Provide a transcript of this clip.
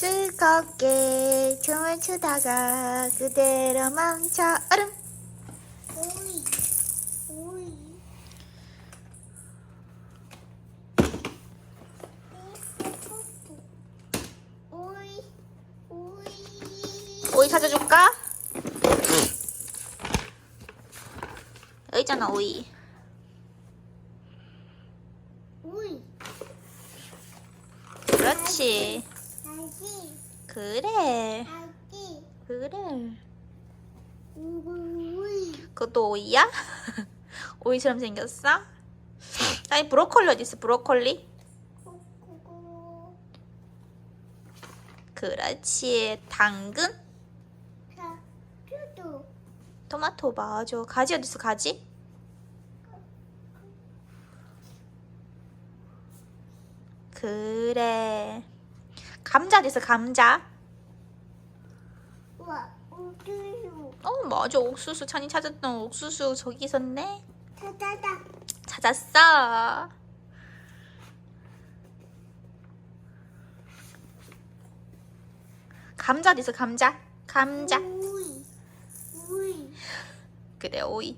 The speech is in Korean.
즐겁게 춤을 추다가 그대로 멈춰 얼음 오이. 오이. 오이. 오이. 오이 찾아줄까? 여기 있잖아 오이 오이. 그렇지. 그래. 그래 오이. 그것도 오이야? 오이처럼 생겼어? 아니 브로콜리 어디 있어 브로콜리? 그렇지 당근? 자, 뚜두. 토마토 맞아 가지 어디 있어 가지? 그래 감자 있어 감자? 우와, 우주유. 어 맞아 옥수수 찬이 찾았던 옥수수 저기 있었네 찾아다. 찾았어 감자 있어 감자 감자 오이. 오이. 그래 오이